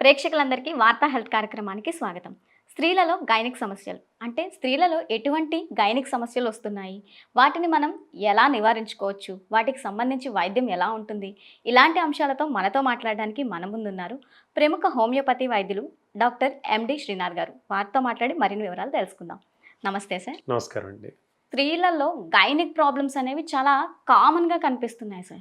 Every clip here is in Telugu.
ప్రేక్షకులందరికీ వార్తా హెల్త్ కార్యక్రమానికి స్వాగతం. స్త్రీలలో గైనిక్ సమస్యలు. అంటే స్త్రీలలో ఎటువంటి గైనిక్ సమస్యలు వస్తున్నాయి? వాటిని మనం ఎలా నివారించుకోవచ్చు? వాటికి సంబంధించి వైద్యం ఎలా ఉంటుంది? ఇలాంటి అంశాలతో మనతో మాట్లాడడానికి మన ముందున్నారు ప్రముఖ హోమియోపతి వైద్యులు డాక్టర్ ఎండి శ్రీనాథ్ గారు. వారితో మాట్లాడి మరిన్ని వివరాలు తెలుసుకుందాం. నమస్తే సార్. నమస్కారం అండి. స్త్రీలలో గైనిక్ ప్రాబ్లమ్స్ అనేవి చాలా కామన్గా కనిపిస్తున్నాయి సార్.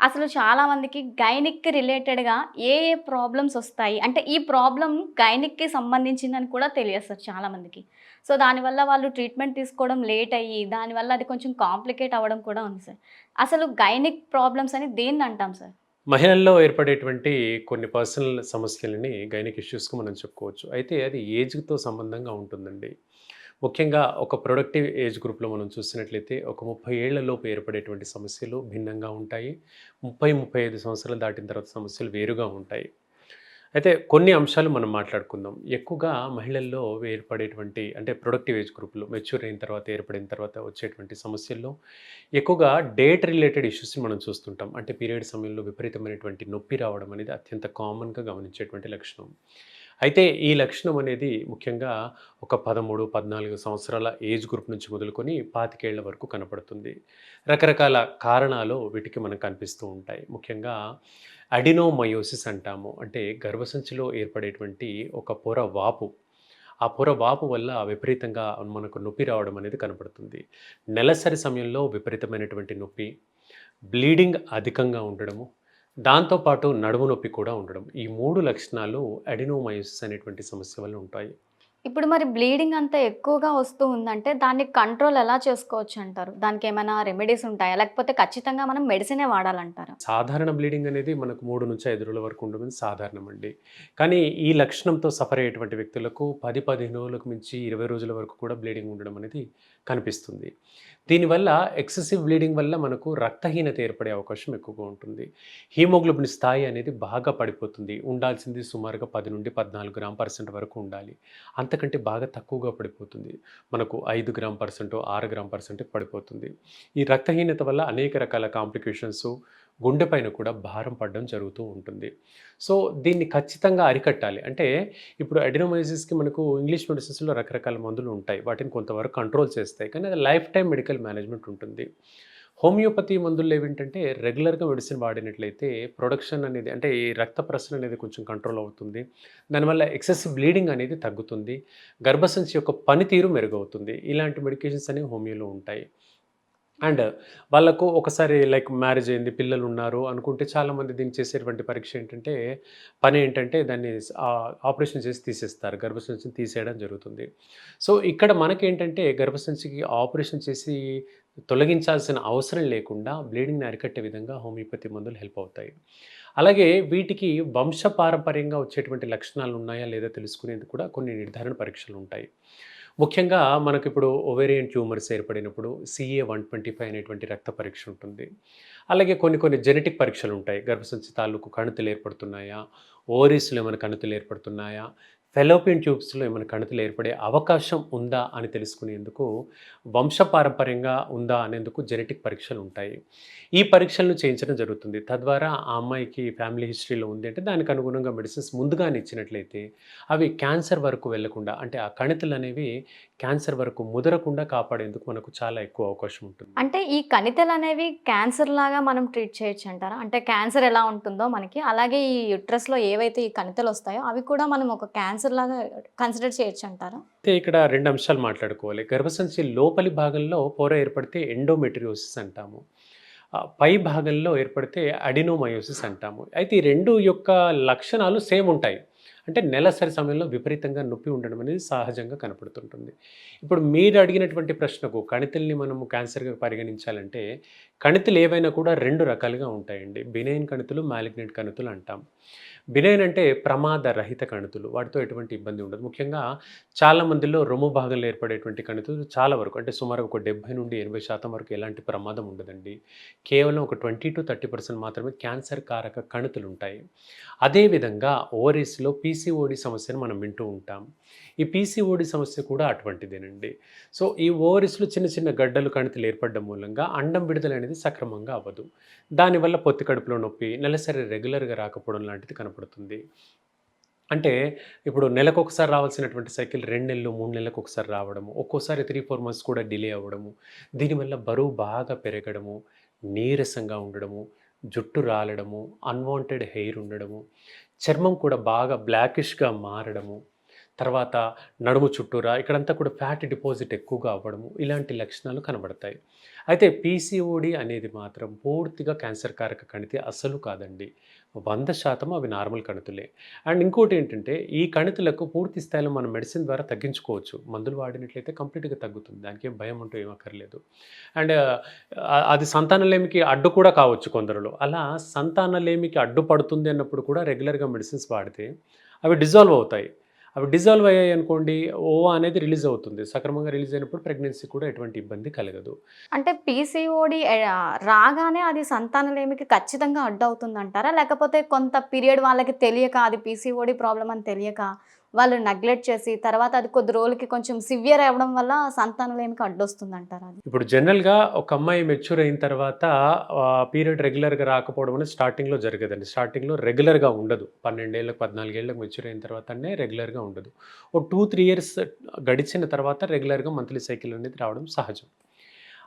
అసలు చాలామందికి గైనిక్కి రిలేటెడ్గా ఏ ఏ ప్రాబ్లమ్స్ వస్తాయి? అంటే ఈ ప్రాబ్లం గైనిక్కి సంబంధించిందని కూడా తెలియదు సార్ చాలామందికి సో దానివల్ల వాళ్ళు ట్రీట్మెంట్ తీసుకోవడం లేట్ అయ్యి దానివల్ల అది కొంచెం కాంప్లికేట్ అవ్వడం కూడా ఉంది సార్. అసలు గైనిక్ ప్రాబ్లమ్స్ అని దేన్ని అంటాం సార్? మహిళల్లో ఏర్పడేటువంటి కొన్ని పర్సనల్ సమస్యలని గైనిక్ ఇష్యూస్కి మనం చెప్పుకోవచ్చు. అయితే అది ఏజ్తో సంబంధంగా ఉంటుందండి. ముఖ్యంగా ఒక ప్రొడక్టివ్ ఏజ్ గ్రూప్లో మనం చూసినట్లయితే ఒక ముప్పై ఏళ్ళలోపు ఏర్పడేటువంటి సమస్యలు భిన్నంగా ఉంటాయి. ముప్పై ముప్పై ఐదు సంవత్సరాలు దాటిన తర్వాత సమస్యలు వేరుగా ఉంటాయి. అయితే కొన్ని అంశాలు మనం మాట్లాడుకుందాం. ఎక్కువగా మహిళల్లో ఏర్పడేటువంటి అంటే ప్రొడక్టివ్ ఏజ్ గ్రూప్లో మెచ్యూర్ అయిన తర్వాత ఏర్పడిన తర్వాత వచ్చేటువంటి సమస్యల్లో ఎక్కువగా డేట్ రిలేటెడ్ ఇష్యూస్ని మనం చూస్తుంటాం. అంటే పీరియడ్ సమయంలో విపరీతమైనటువంటి నొప్పి రావడం అనేది అత్యంత కామన్గా గమనించేటువంటి లక్షణం. అయితే ఈ లక్షణం అనేది ముఖ్యంగా ఒక పదమూడు పద్నాలుగు సంవత్సరాల ఏజ్ గ్రూప్ నుంచి మొదలుకొని పాతికేళ్ళ వరకు కనపడుతుంది. రకరకాల కారణాలు వీటికి మనకు కనిపిస్తూ ఉంటాయి. ముఖ్యంగా అడినోమయోసిస్ అంటాము. అంటే గర్భసంచిలో ఏర్పడేటువంటి ఒక పొర వాపు. ఆ పొర వాపు వల్ల విపరీతంగా మనకు నొప్పి రావడం అనేది కనపడుతుంది. నెలసరి సమయంలో విపరీతమైనటువంటి నొప్పి బ్లీడింగ్ అధికంగా ఉండడము దాంతోపాటు నడుము నొప్పి కూడా ఉండడం. ఈ మూడు లక్షణాలు అడినోమయోసిస్ అనేటువంటి సమస్య వల్ల ఉంటాయి. ఇప్పుడు మరి బ్లీడింగ్ అంత ఎక్కువగా వస్తూ ఉందంటే దాన్ని కంట్రోల్ ఎలా చేసుకోవచ్చు అంటారు? దానికి ఏమైనా రెమెడీస్ ఉంటాయా? లేకపోతే ఖచ్చితంగా మనం మెడిసినే వాడాలంటారా? సాధారణ బ్లీడింగ్ అనేది మనకు మూడు నుంచి ఐదు రోజుల వరకు ఉండడం సాధారణం అండి కానీ ఈ లక్షణంతో సఫర్ అయ్యేటువంటి వ్యక్తులకు పది పదిహేను రోజులకు మించి ఇరవై రోజుల వరకు కూడా బ్లీడింగ్ ఉండడం అనేది కనిపిస్తుంది. దీనివల్ల ఎక్సెసివ్ బ్లీడింగ్ వల్ల మనకు రక్తహీనత ఏర్పడే అవకాశం ఎక్కువగా ఉంటుంది. హీమోగ్లోబిన్ స్థాయి అనేది బాగా పడిపోతుంది. ఉండాల్సింది సుమారుగా పది నుండి పద్నాలుగు గ్రామ్ పర్సెంట్ వరకు ఉండాలి. అంతకంటే బాగా తక్కువగా పడిపోతుంది. మనకు ఐదు గ్రామ్ పర్సెంట్ ఆరు గ్రామ్ పర్సెంట్ పడిపోతుంది. ఈ రక్తహీనత వల్ల అనేక రకాల కాంప్లికేషన్స్ గుండె పైన కూడా భారం పడడం జరుగుతూ ఉంటుంది. సో దీన్ని ఖచ్చితంగా అరికట్టాలి. అంటే ఇప్పుడు అడినోమైసిస్కి మనకు ఇంగ్లీష్ మెడిసిన్స్లో రకరకాల మందులు ఉంటాయి. వాటిని కొంతవరకు కంట్రోల్ చేస్తాయి. కానీ అది లైఫ్ టైం మెడికల్ మేనేజ్మెంట్ ఉంటుంది. హోమియోపతి మందులు ఏమిటంటే రెగ్యులర్గా మెడిసిన్ వాడినట్లయితే ప్రొడక్షన్ అనేది అంటే ఈ రక్త ప్రసరణ అనేది కొంచెం కంట్రోల్ అవుతుంది. దానివల్ల ఎక్సెసివ్ బ్లీడింగ్ అనేది తగ్గుతుంది. గర్భసంచి యొక్క పనితీరు మెరుగవుతుంది. ఇలాంటి మెడికేషన్స్ అనేవి హోమియోలో ఉంటాయి. అండ్ వాళ్ళకు ఒకసారి లైక్ మ్యారేజ్ అయింది పిల్లలు ఉన్నారు అనుకుంటే చాలామంది దీనికి చేసేటువంటి పరీక్ష ఏంటంటే పని ఏంటంటే దాన్ని ఆపరేషన్ చేసి తీసేస్తారు గర్భసంచిని తీసేయడం జరుగుతుంది. సో ఇక్కడ మనకేంటంటే గర్భసంచికి ఆపరేషన్ చేసి తొలగించాల్సిన అవసరం లేకుండా బ్లీడింగ్ని అరికట్టే విధంగా హోమియోపతి మందులు హెల్ప్ అవుతాయి. అలాగే వీటికి వంశపారంపర్యంగా వచ్చేటువంటి లక్షణాలు ఉన్నాయా లేదా తెలుసుకునేందుకు కూడా కొన్ని నిర్ధారణ పరీక్షలు ఉంటాయి. ముఖ్యంగా మనకి ఇప్పుడు ఒవేరియన్ ట్యూమర్స్ ఏర్పడినప్పుడు సిఏ వన్ ట్వంటీ ఫైవ్ అనేటువంటి రక్త పరీక్ష ఉంటుంది. అలాగే కొన్ని కొన్ని జెనెటిక్ పరీక్షలు ఉంటాయి. గర్భసంచి తాలూకు కణుతులు ఏర్పడుతున్నాయా? ఓరీస్లో ఏమైనా కణుతులు ఏర్పడుతున్నాయా? ఫెలోపియన్ ట్యూబ్స్లో ఏమైనా కణితులు ఏర్పడే అవకాశం ఉందా అని తెలుసుకునేందుకు వంశపారంపర్యంగా ఉందా అనేందుకు జెనెటిక్ పరీక్షలు ఉంటాయి. ఈ పరీక్షలను చేయించడం జరుగుతుంది. తద్వారా ఆ అమ్మాయికి ఫ్యామిలీ హిస్టరీలో ఉంది అంటే దానికి అనుగుణంగా మెడిసిన్స్ ముందుగానే ఇచ్చినట్లయితే అవి క్యాన్సర్ వరకు వెళ్ళకుండా అంటే ఆ కణితులు అనేవి క్యాన్సర్ వరకు ముదరకుండా కాపాడేందుకు మనకు చాలా ఎక్కువ అవకాశం ఉంటుంది. అంటే ఈ కణితలు అనేవి క్యాన్సర్ లాగా మనం ట్రీట్ చేయొచ్చు అంటారా? అంటే క్యాన్సర్ ఎలా ఉంటుందో మనకి అలాగే ఈ యుట్రస్లో ఏవైతే ఈ కణితలు వస్తాయో అవి కూడా మనం ఒక క్యాన్సర్ లాగా కన్సిడర్ చేయొచ్చు అంటారా? అయితే ఇక్కడ రెండు అంశాలు మాట్లాడుకోవాలి. గర్భసంచి లోపలి భాగంలో పొర ఏర్పడితే ఎండోమెట్రియోసిస్ అంటాము. పై భాగంలో ఏర్పడితే అడినోమయోసిస్ అంటాము. అయితే ఈ రెండు యొక్క లక్షణాలు సేమ్ ఉంటాయి. అంటే నెలసరి సమయంలో విపరీతంగా నొప్పి ఉండడం అనేది సహజంగా కనపడుతుంటుంది. ఇప్పుడు మీరు అడిగినటువంటి ప్రశ్నకు కణితుల్ని మనము క్యాన్సర్గా పరిగణించాలంటే కణితులు ఏవైనా కూడా రెండు రకాలుగా ఉంటాయండి. బినైన్ కణితులు మాలిగ్నెంట్ కణితులు అంటాం. బినైన్ అంటే ప్రమాద రహిత కణితులు. వాటితో ఎటువంటి ఇబ్బంది ఉండదు. ముఖ్యంగా చాలా మందిలో రొమ్ము భాగంలో ఏర్పడేటువంటి కణితులు చాలా వరకు అంటే సుమారు ఒక డెబ్బై నుండి ఎనభై శాతం వరకు ఎలాంటి ప్రమాదం ఉండదండి. కేవలం ఒక ట్వంటీ టు థర్టీ పర్సెంట్ మాత్రమే క్యాన్సర్ కారక కణితులు ఉంటాయి. అదేవిధంగా ఓవరీస్లో పీసీఓడి సమస్యను మనం వింటూ ఉంటాం. ఈ పీసీఓడి సమస్య కూడా అటువంటిదేనండి. సో ఈ ఓవరీస్లో చిన్న చిన్న గడ్డలు కణితులు ఏర్పడడం మూలంగా అండం విడుదల అనేది సక్రమంగా అవ్వదు. దానివల్ల పొత్తి కడుపులో నొప్పి నెలసరి రెగ్యులర్గా రాకపోవడం లాంటిది కనపడుతుంది. అంటే ఇప్పుడు నెలకు ఒకసారి రావాల్సినటువంటి సైకిల్ రెండు నెలలు మూడు నెలలకు ఒకసారి రావడము ఒక్కోసారి త్రీ ఫోర్ మంత్స్ కూడా డిలే అవ్వడము దీనివల్ల బరువు బాగా పెరగడము నీరసంగా ఉండడము జుట్టు రాలడము అన్వాంటెడ్ హెయిర్ ఉండడము చర్మం కూడా బాగా బ్లాకిష్గా మారడము. తర్వాత నడుము చుట్టూరా ఇక్కడంతా కూడా ఫ్యాట్ డిపాజిట్ ఎక్కువగా అవ్వడము ఇలాంటి లక్షణాలు కనబడతాయి. అయితే పీసీఓడి అనేది మాత్రం పూర్తిగా క్యాన్సర్ కారక కణితి అసలు కాదండి. వంద శాతం అవి నార్మల్ కణితులే. అండ్ ఇంకోటి ఏంటంటే ఈ కణితులకు పూర్తి స్థాయిలో మనం మెడిసిన్ ద్వారా తగ్గించుకోవచ్చు. మందులు వాడినట్లయితే కంప్లీట్గా తగ్గుతుంది. దానికి ఏం భయం అంటూ ఏమక్కర్లేదు అండ్ అది సంతానలేమికి అడ్డు కూడా కావచ్చు కొందరులో. అలా సంతానలేమికి అడ్డుపడుతుంది అన్నప్పుడు కూడా రెగ్యులర్గా మెడిసిన్స్ వాడితే అవి డిజాల్వ్ అవుతాయి. అవి డిజాల్వ్ అయ్యాయి అనుకోండి ఓవా అనేది రిలీజ్ అవుతుంది. సక్రమంగా రిలీజ్ అయినప్పుడు ప్రెగ్నెన్సీ కూడా ఎటువంటి ఇబ్బంది కలగదు. అంటే పీసీఓడి రాగానే అది సంతానలేమికి ఖచ్చితంగా అడ్డు అవుతుంది అంటారా లేకపోతే కొంత పీరియడ్ వాళ్ళకి తెలియక అది పీసీఓడి ప్రాబ్లం అని తెలియక వాళ్ళు నెగ్లెక్ట్ చేసి తర్వాత అది కొద్ది రోజులకి కొంచెం సివియర్ అవ్వడం వల్ల సంతానలేమికి అడ్డు వస్తుంది అంటారా అది. ఇప్పుడు జనరల్గా ఒక అమ్మాయి మెచ్యూర్ అయిన తర్వాత పీరియడ్ రెగ్యులర్గా రాకపోవడం అనేది స్టార్టింగ్లో జరగదండి. స్టార్టింగ్లో రెగ్యులర్గా ఉండదు. పన్నెండేళ్ళకి పద్నాలుగేళ్ళకి మెచ్యూర్ అయిన తర్వాతనే రెగ్యులర్గా ఉండదు. ఓ టూ త్రీ ఇయర్స్ గడిచిన తర్వాత రెగ్యులర్గా మంత్లీ సైకిల్ అనేది రావడం సహజం.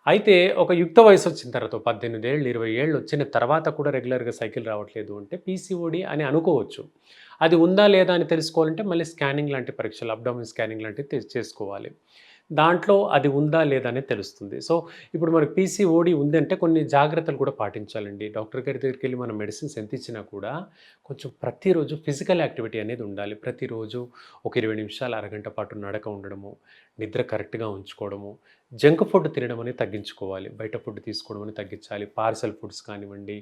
అయితే ఒక యుక్త వయసు వచ్చిన తర్వాత పద్దెనిమిది ఏళ్ళు ఇరవై ఏళ్ళు వచ్చిన తర్వాత కూడా రెగ్యులర్గా సైకిల్ రావట్లేదు అంటే పీసీఓడి అని అనుకోవచ్చు. అది ఉందా లేదా అని తెలుసుకోవాలంటే మళ్ళీ స్కానింగ్ లాంటి పరీక్షలు అబ్డామిన్ స్కానింగ్ లాంటివి చేసుకోవాలి. దాంట్లో అది ఉందా లేదా అనేది తెలుస్తుంది. సో ఇప్పుడు మనకు పీసీఓడి ఉందంటే కొన్ని జాగ్రత్తలు కూడా పాటించాలండి. డాక్టర్ గారి దగ్గరికి వెళ్ళి మనం మెడిసిన్స్ ఎంత ఇచ్చినా కూడా కొంచెం ప్రతిరోజు ఫిజికల్ యాక్టివిటీ అనేది ఉండాలి. ప్రతిరోజు ఒక ఇరవై నిమిషాలు అరగంట పాటు నడక ఉండడము నిద్ర కరెక్ట్గా ఉంచుకోవడము జంక్ ఫుడ్ తినడం అనేది తగ్గించుకోవాలి. బయట ఫుడ్ తీసుకోవడం అనేది తగ్గించాలి. పార్సల్ ఫుడ్స్ కానివ్వండి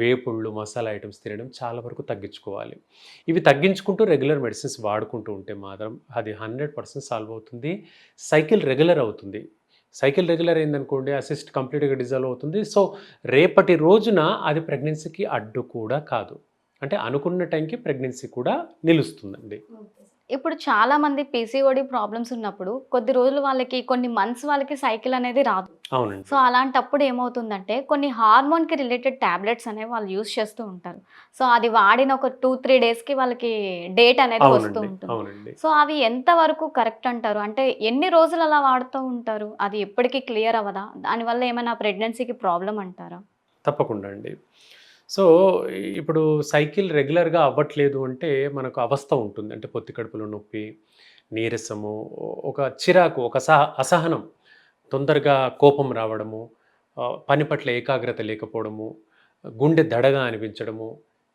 వేపుళ్ళు మసాలా ఐటమ్స్ తినడం చాలా వరకు తగ్గించుకోవాలి. ఇవి తగ్గించుకుంటూ రెగ్యులర్ మెడిసిన్స్ వాడుకుంటూ ఉంటే మాత్రం అది హండ్రెడ్ పర్సెంట్ సాల్వ్ అవుతుంది. సైకిల్ రెగ్యులర్ అవుతుంది. సైకిల్ రెగ్యులర్ అయిందనుకోండి అసిస్ట్ కంప్లీట్గా డిజాల్వ్ అవుతుంది. సో రేపటి రోజున అది ప్రెగ్నెన్సీకి అడ్డు కూడా కాదు. అంటే అనుకున్న టైంకి ప్రెగ్నెన్సీ కూడా నిలుస్తుందండి. ఇప్పుడు చాలా మంది పీసీఓడి ప్రాబ్లమ్స్ ఉన్నప్పుడు కొద్ది రోజులు వాళ్ళకి కొన్ని మంత్స్ వాళ్ళకి సైకిల్ అనేది రాదు. అవునండి. సో అలాంటప్పుడు ఏమవుతుందంటే కొన్ని హార్మోన్కి రిలేటెడ్ ట్యాబ్లెట్స్ అనేవి వాళ్ళు యూస్ చేస్తూ ఉంటారు. సో అది వాడిన ఒక టూ త్రీ డేస్కి వాళ్ళకి డేట్ అనేది వస్తూ ఉంటుంది. సో అవి ఎంతవరకు కరెక్ట్ అంటారు? అంటే ఎన్ని రోజులు అలా వాడుతూ ఉంటారు? అది ఎప్పటికీ క్లియర్ అవ్వదా? దానివల్ల ఏమైనా ప్రెగ్నెన్సీకి ప్రాబ్లం అంటారా? తప్పకుండా అండి. సో ఇప్పుడు సైకిల్ రెగ్యులర్గా అవ్వట్లేదు అంటే మనకు అవస్థ ఉంటుంది. అంటే పొత్తి కడుపులో నొప్పి నీరసము ఒక చిరాకు ఒక సహ అసహనం తొందరగా కోపం రావడము పని పట్ల ఏకాగ్రత లేకపోవడము గుండె దడగా అనిపించడము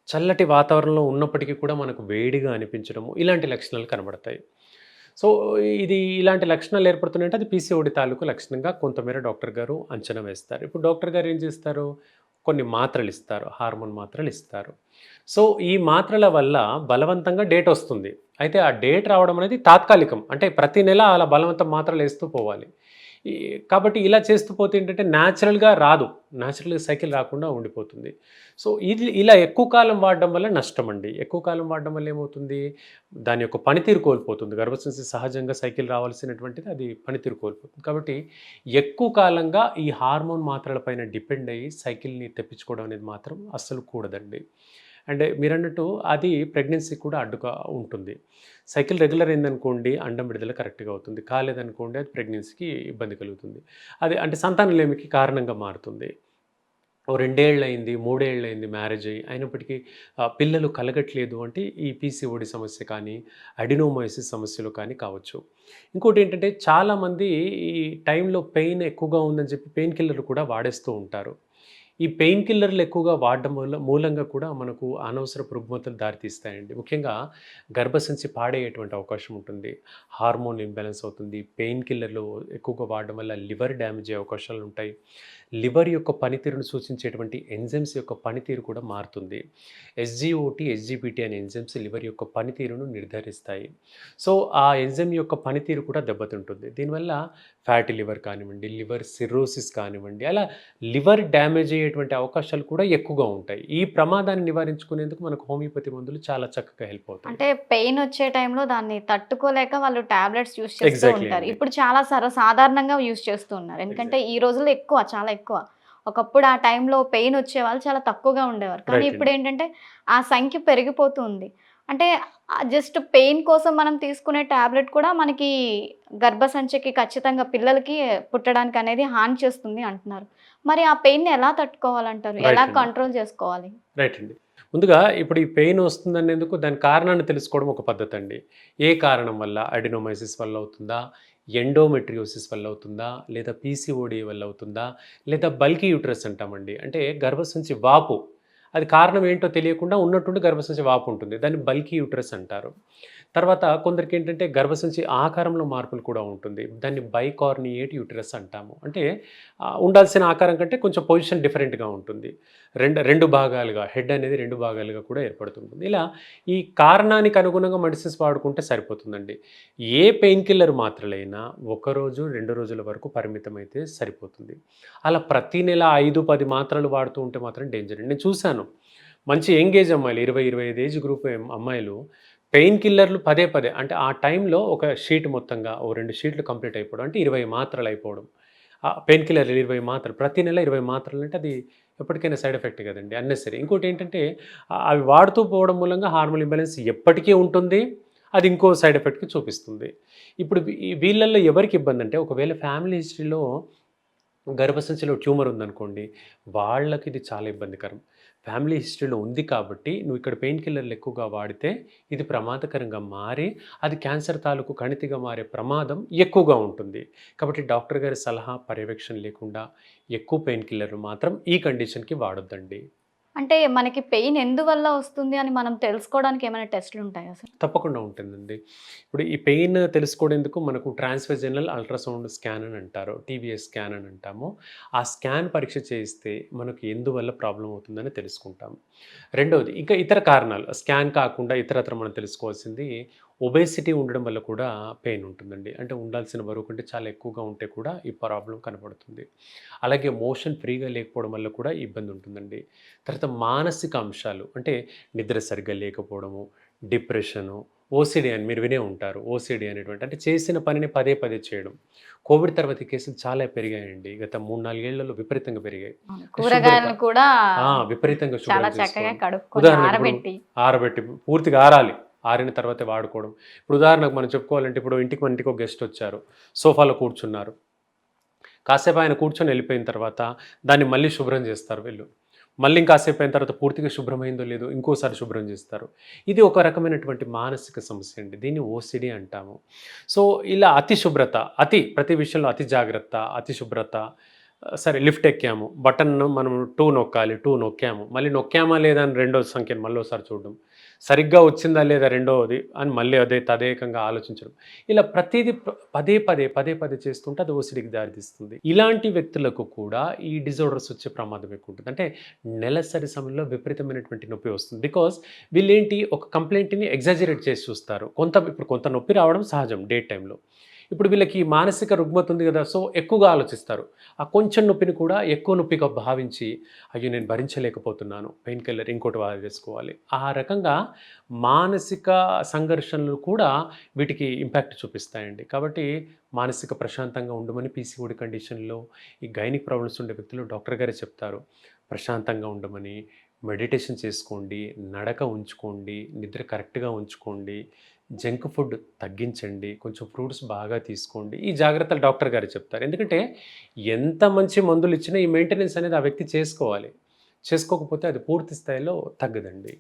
చల్లటి వాతావరణంలో ఉన్నప్పటికీ కూడా మనకు వేడిగా అనిపించడము ఇలాంటి లక్షణాలు కనబడతాయి. సో ఇది ఇలాంటి లక్షణాలు ఏర్పడుతున్నాయంటే అది పీసీఓడి తాలూకు లక్షణంగా కొంతమేర డాక్టర్ గారు అంచనా వేస్తారు. ఇప్పుడు డాక్టర్ గారు ఏం చేస్తారు? కొన్ని మాత్రలు ఇస్తారు హార్మోన్ మాత్రలు ఇస్తారు. సో ఈ మాత్రల వల్ల బలవంతంగా డేట్ వస్తుంది. అయితే ఆ డేట్ రావడం అనేది తాత్కాలికం. అంటే ప్రతి నెల అలా బలవంతం మాత్రలు వేస్తూ పోవాలి. కాబట్టి ఇలా చేస్తూ పోతే ఏంటంటే న్యాచురల్గా రాదు. న్యాచురల్గా సైకిల్ రాకుండా ఉండిపోతుంది. సో ఇది ఇలా ఎక్కువ కాలం వాడడం వల్ల నష్టం అండి. ఎక్కువ కాలం వాడడం వల్ల ఏమవుతుంది? దాని యొక్క పనితీరు కోల్పోతుంది. గర్భసంచి సహజంగా సైకిల్ రావాల్సినటువంటిది అది పనితీరు కోల్పోతుంది. కాబట్టి ఎక్కువ కాలంగా ఈ హార్మోన్ మాత్రలపైన డిపెండ్ అయ్యి సైకిల్ని తెప్పించుకోవడం అనేది మాత్రం అస్సలు కూడదండి. అండ్ మీరు అన్నట్టు అది ప్రెగ్నెన్సీ కూడా అడ్డుగా ఉంటుంది. సైకిల్ రెగ్యులర్ అయిందనుకోండి అండం విడుదల కరెక్ట్గా అవుతుంది. కాలేదనుకోండి అది ప్రెగ్నెన్సీకి ఇబ్బంది కలుగుతుంది. అది అంటే సంతానలేమికి కారణంగా మారుతుంది. ఓ రెండేళ్ళు అయింది మూడేళ్ళు అయింది మ్యారేజ్ అయ్యి అయినప్పటికీ పిల్లలు కలగట్లేదు అంటే ఈ పీసీఓడి సమస్య కానీ అడినోమైసిస్ సమస్యలు కానీ కావచ్చు. ఇంకోటి ఏంటంటే చాలామంది ఈ టైంలో పెయిన్ ఎక్కువగా ఉందని చెప్పి పెయిన్ కిల్లర్లు కూడా వాడేస్తూ ఉంటారు. ఈ పెయిన్ కిల్లర్లు ఎక్కువగా వాడడం వల్ల మూలంగా కూడా మనకు అనవసరపు రుగ్మతలు దారితీస్తాయండి. ముఖ్యంగా గర్భసంచి పాడేటువంటి అవకాశం ఉంటుంది. హార్మోన్ ఇంబ్యాలెన్స్ అవుతుంది. పెయిన్ కిల్లర్లు ఎక్కువగా వాడడం వల్ల లివర్ డ్యామేజ్ అయ్యే అవకాశాలు ఉంటాయి. లివర్ యొక్క పనితీరును సూచించేటువంటి ఎంజైమ్స్ యొక్క పనితీరు కూడా మారుతుంది. ఎస్జిఓటి ఎస్జిపిటి అనే ఎంజైమ్స్ లివర్ యొక్క పనితీరును నిర్ధారిస్తాయి. సో ఆ ఎంజైమ్ యొక్క పనితీరు కూడా దెబ్బతింటుంది. దీనివల్ల ఫ్యాటీ లివర్ కానివ్వండి లివర్ సిరోసిస్ కానివ్వండి అలా లివర్ డ్యామేజ్ అయ్యేటువంటి అవకాశాలు కూడా ఎక్కువగా ఉంటాయి. ఈ ప్రమాదాన్ని నివారించుకునేందుకు మనకు హోమియోపతి మందులు చాలా చక్కగా హెల్ప్ అవుతాయి. అంటే పెయిన్ వచ్చే టైంలో దాన్ని తట్టుకోలేక వాళ్ళు టాబ్లెట్స్ యూస్ చేస్తూ ఉంటారు. ఇప్పుడు చాలా సర్వసాధారణంగా యూస్ చేస్తూ ఉన్నారు. ఎందుకంటే ఈ రోజుల్లో ఎక్కువ చాలా ఎక్కువ ఒకప్పుడు ఆ టైంలో పెయిన్ వచ్చే వాళ్ళు చాలా తక్కువగా ఉండేవారు. కానీ ఇప్పుడు ఏంటంటే ఆ సంఖ్య పెరిగిపోతుంది. అంటే జస్ట్ పెయిన్ కోసం మనం తీసుకునే టాబ్లెట్ కూడా మనకి గర్భసంచికి ఖచ్చితంగా పిల్లలకి పుట్టడానికి అనేది హాని చేస్తుంది అంటున్నారు. మరి ఆ పెయిన్ ఎలా తట్టుకోవాలంటారు? ఎలా. కంట్రోల్ చేసుకోవాలి? రైట్ అండి. ముందుగా ఇప్పుడు ఈ పెయిన్ వస్తుందనేందుకు దాని కారణాన్ని తెలుసుకోవడం ఒక పద్ధతి అండి ఏ కారణం వల్ల? అడినోమైసిస్ వల్ల అవుతుందా? ఎండోమెట్రియోసిస్ వల్ల అవుతుందా లేదా పీసీఓడి వల్ల అవుతుందా లేదా బల్కీ యూట్రస్ అంటామండి. అంటే గర్భసంచి వాపు అది కారణం ఏంటో తెలియకుండా ఉన్నట్టుండి గర్భసంచి వాపు ఉంటుంది. దాన్ని బల్కీ యూట్రస్ అంటారు. తర్వాత కొందరికి ఏంటంటే గర్భసంచి ఆకారంలో మార్పులు కూడా ఉంటుంది. దాన్ని బైకార్నియేట్ యూట్రస్ అంటాము. అంటే ఉండాల్సిన ఆకారం కంటే కొంచెం పొజిషన్ డిఫరెంట్గా ఉంటుంది. రెండు రెండు భాగాలుగా హెడ్ అనేది రెండు భాగాలుగా కూడా ఏర్పడుతుంటుంది. ఇలా ఈ కారణానికి అనుగుణంగా మెడిసిన్స్ వాడుకుంటే సరిపోతుందండి. ఏ పెయిన్ కిల్లర్ మాత్రలైనా ఒక రోజు రెండు రోజుల వరకు పరిమితమైతే సరిపోతుంది. అలా ప్రతి నెల ఐదు పది మాత్రలు వాడుతూ ఉంటే మాత్రం డేంజర్. నేను చూశాను. మంచి ఎంగేజ్ అమ్మాయిలు ఇరవై ఇరవై ఐదు ఏజ్ గ్రూప్ అమ్మాయిలు పెయిన్ కిల్లర్లు పదే పదే అంటే ఆ టైంలో ఒక షీట్ మొత్తంగా ఓ రెండు షీట్లు కంప్లీట్ అయిపోవడం అంటే ఇరవై మాత్రలు అయిపోవడం. ఆ పెయిన్ కిల్లర్లు ఇరవై మాత్రలు ప్రతి నెల ఇరవై మాత్రలు అంటే అది ఎప్పటికైనా సైడ్ ఎఫెక్ట్ కదండి అన్నెసరీ. ఇంకోటి ఏంటంటే అవి వాడుతూ పోవడం మూలంగా హార్మోన్ ఇంబ్యాలెన్స్ ఎప్పటికీ ఉంటుంది అది ఇంకో సైడ్ ఎఫెక్ట్కి చూపిస్తుంది. ఇప్పుడు వీళ్ళల్లో ఎవరికి ఇబ్బంది అంటే ఒకవేళ ఫ్యామిలీ హిస్టరీలో గర్భసంచిలో ట్యూమర్ ఉందనుకోండి వాళ్ళకి ఇది చాలా ఇబ్బందికరం. ఫ్యామిలీ హిస్టరీలో ఉంది కాబట్టి నువ్వు ఇక్కడ పెయిన్ కిల్లర్లు ఎక్కువగా వాడితే ఇది ప్రమాదకరంగా మారి అది క్యాన్సర్ తాలూకు కణితిగా మారే ప్రమాదం ఎక్కువగా ఉంటుంది. కాబట్టి డాక్టర్ గారి సలహా పర్యవేక్షణ లేకుండా ఎక్కువ పెయిన్ కిల్లర్లు మాత్రం ఈ కండిషన్కి వాడొద్దండి. అంటే మనకి పెయిన్ ఎందువల్ల వస్తుంది అని మనం తెలుసుకోవడానికి ఏమైనా టెస్ట్లు ఉంటాయా సార్? తప్పకుండా ఉంటుందండి. ఇప్పుడు ఈ పెయిన్ తెలుసుకోవడేందుకు మనకు ట్రాన్స్ఫెజనల్ అల్ట్రాసౌండ్ స్కాన్ అని అంటారు టీబీఎస్ స్కాన్ అని అంటాము. ఆ స్కాన్ పరీక్ష చేస్తే మనకు ఎందువల్ల ప్రాబ్లం అవుతుందని తెలుసుకుంటాము. రెండవది ఇంకా ఇతర కారణాలు స్కాన్ కాకుండా ఇతరత్ర మనం తెలుసుకోవాల్సింది ఒబేసిటీ ఉండడం వల్ల కూడా పెయిన్ ఉంటుందండి. అంటే ఉండాల్సిన బరువు కంటే చాలా ఎక్కువగా ఉంటే కూడా ఈ ప్రాబ్లం కనపడుతుంది అలాగే మోషన్ ఫ్రీగా లేకపోవడం వల్ల కూడా ఇబ్బంది ఉంటుందండి. తర్వాత మానసిక అంశాలు అంటే నిద్ర సరిగ్గా లేకపోవడము డిప్రెషను ఓసిడి అని మీరు వినే ఉంటారు. ఓసిడి అనేటువంటి అంటే చేసిన పనిని పదే పదే చేయడం. కోవిడ్ తర్వాత కేసులు చాలా పెరిగాయండి. గత మూడు నాలుగేళ్ళలో విపరీతంగా పెరిగాయి. కూరగాయలను కూడా విపరీతంగా ఆరబెట్టి ఆరబెట్టి పూర్తిగా ఆరాలి. ఆరిన తర్వాతే వాడుకోవడం. ఇప్పుడు ఉదాహరణకు మనం చెప్పుకోవాలంటే ఇప్పుడు ఇంటికి మన ఇంటికి ఒక గెస్ట్ వచ్చారు. సోఫాలో కూర్చున్నారు. కాసేపు ఆయన కూర్చొని వెళ్ళిపోయిన తర్వాత దాన్ని మళ్ళీ శుభ్రం చేస్తారు వీళ్ళు. మళ్ళీ ఇంకాసేపు అయిన తర్వాత పూర్తిగా శుభ్రమైందో లేదో ఇంకోసారి శుభ్రం చేస్తారు. ఇది ఒక రకమైనటువంటి మానసిక సమస్య అండి. దీన్ని ఓసిడి అంటాము. సో ఇలా అతి శుభ్రత అతి ప్రతి విషయంలో అతి జాగ్రత్త అతి శుభ్రత సరే లిఫ్ట్ ఎక్కాము. బటన్ మనం టూ నొక్కాలి టూ నొక్కాము. మళ్ళీ నొక్కామా లేదా అని రెండో సంఖ్యను మళ్ళీ ఒకసారి చూడడం. సరిగ్గా వచ్చిందా లేదా రెండవది అని మళ్ళీ అదే తదేకంగా ఆలోచించడం. ఇలా ప్రతిదీ పదే పదే పదే పదే చేస్తుంటే అది ఓసిడికి దారితీస్తుంది. ఇలాంటి వ్యక్తులకు కూడా ఈ డిజార్డర్స్ వచ్చే ప్రమాదం ఎక్కువ ఉంటుంది. అంటే నెలసరి సమయంలో విపరీతమైనటువంటి నొప్పి వస్తుంది. బికాస్ వీళ్ళేంటి? ఒక కంప్లైంట్ని ఎగ్జాజరేట్ చేసి చూస్తారు. కొంత ఇప్పుడు కొంత నొప్పి రావడం సహజం డే టైంలో. ఇప్పుడు వీళ్ళకి మానసిక రుగ్మత ఉంది కదా సో ఎక్కువగా ఆలోచిస్తారు. ఆ కొంచెం నొప్పిని కూడా ఎక్కువ నొప్పిగా భావించి అయ్యో నేను భరించలేకపోతున్నాను పెయిన్ కిల్లర్ ఇంకోటి వాడేసుకోవాలి ఆ రకంగా మానసిక సంఘర్షణలు కూడా వీటికి ఇంపాక్ట్ చూపిస్తాయండి. కాబట్టి మానసిక ప్రశాంతంగా ఉండమని పీసీఓడి కండిషన్లో ఈ గైనిక్ ప్రాబ్లమ్స్ ఉండే వ్యక్తులు డాక్టర్ గారే చెప్తారు. ప్రశాంతంగా ఉండమని మెడిటేషన్ చేసుకోండి నడక ఉంచుకోండి నిద్ర కరెక్ట్గా ఉంచుకోండి జంక్ ఫుడ్ తగ్గించండి కొంచెం ఫ్రూట్స్ బాగా తీసుకోండి. ఈ జాగ్రత్తలు డాక్టర్ గారు చెప్తారు. ఎందుకంటే ఎంత మంచి మందులు ఇచ్చినా ఈ మెయింటెనెన్స్ అనేది ఆ వ్యక్తి చేసుకోవాలి. చేసుకోకపోతే అది పూర్తి స్థాయిలో తగ్గదండి.